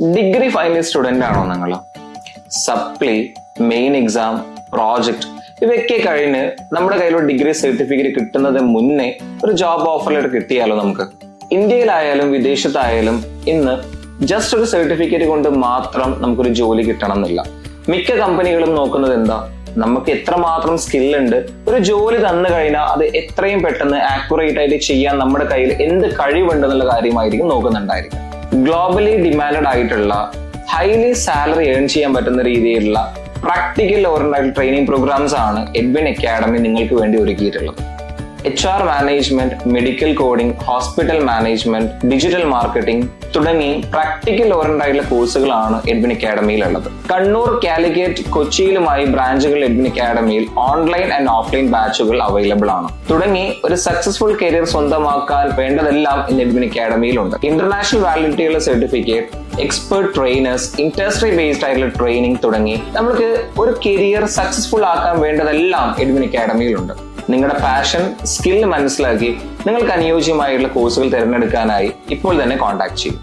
Degree final student ആണോ നിങ്ങൾ? സപ്ലി main exam project ഇവയൊക്കെ കഴിഞ്ഞ് നമ്മുടെ കയ്യിലൊരു ഡിഗ്രി സർട്ടിഫിക്കറ്റ് കിട്ടുന്നതിന് മുന്നേ ഒരു ജോബ് ഓഫർ ലെറ്റർ കിട്ടിയാലോ നമുക്ക്? ഇന്ത്യയിലായാലും വിദേശത്തായാലും ഇന്ന് ജസ്റ്റ് ഒരു സർട്ടിഫിക്കറ്റ് കൊണ്ട് മാത്രം നമുക്കൊരു ജോലി കിട്ടണം എന്നില്ല മിക്ക കമ്പനികളും നോക്കുന്നത് എന്താ? നമുക്ക് എത്രമാത്രം സ്കില്ലുണ്ട് ഒരു ജോലി തന്നു കഴിഞ്ഞാൽ അത് എത്രയും പെട്ടെന്ന് ആക്യുറേറ്റ് ആയിട്ട് ചെയ്യാൻ നമ്മുടെ കയ്യിൽ എന്ത് കഴിവുണ്ടെന്നുള്ള കാര്യമായിരിക്കും നോക്കുന്നുണ്ടായിരിക്കും ഗ്ലോബലി ഡിമാൻഡഡ് ആയിട്ടുള്ള ഹൈലി സാലറി ഏൺ ചെയ്യാൻ പറ്റുന്ന രീതിയിലുള്ള പ്രാക്ടിക്കൽ ഓറിയന്റഡ് ട്രെയിനിങ് പ്രോഗ്രാംസ് ആണ് എഡ്വിൻ അക്കാഡമി നിങ്ങൾക്ക് വേണ്ടി ഒരുക്കിയിട്ടുള്ളത്. H R management medical coding hospital management digital marketing തുടങ്ങി പ്രാക്ടിക്കൽ ഓറിയന്റഡ് ആയിട്ടുള്ള കോഴ്സുകളാണ് എഡ്വിൻ അക്കാഡമിയിലുള്ളത് കണ്ണൂർ കാലിക്കറ്റ് കൊച്ചിയിലുമായി ബ്രാഞ്ചുകൾ എഡ്വിൻ അക്കാഡമിയിൽ ഓൺലൈൻ ആൻഡ് ഓഫ്ലൈൻ ബാച്ചുകൾ അവൈലബിൾ ആണ്. തുടങ്ങി ഒരു സക്സസ്ഫുൾ കരിയർ സ്വന്തമാക്കാൻ വേണ്ടതെല്ലാം ഇന്ന് എഡ്വിൻ അക്കാഡമിയിലുണ്ട് international വാലിഡിറ്റിയുള്ള certificate expert trainers industry based ആയിട്ടുള്ള ട്രെയിനിങ് തുടങ്ങി നമുക്ക് ഒരു കരിയർ സക്സസ്ഫുൾ ആക്കാൻ വേണ്ടതെല്ലാം എഡ്വിൻ അക്കാഡമിയിലുണ്ട് നിങ്ങളുടെ പാഷൻ സ്കിൽ മനസ്സിലാക്കി നിങ്ങൾക്ക് അനുയോജ്യമായിട്ടുള്ള കോഴ്സുകൾ തിരഞ്ഞെടുക്കാനായി ഇപ്പോൾ തന്നെ കോൺടാക്ട് ചെയ്യും.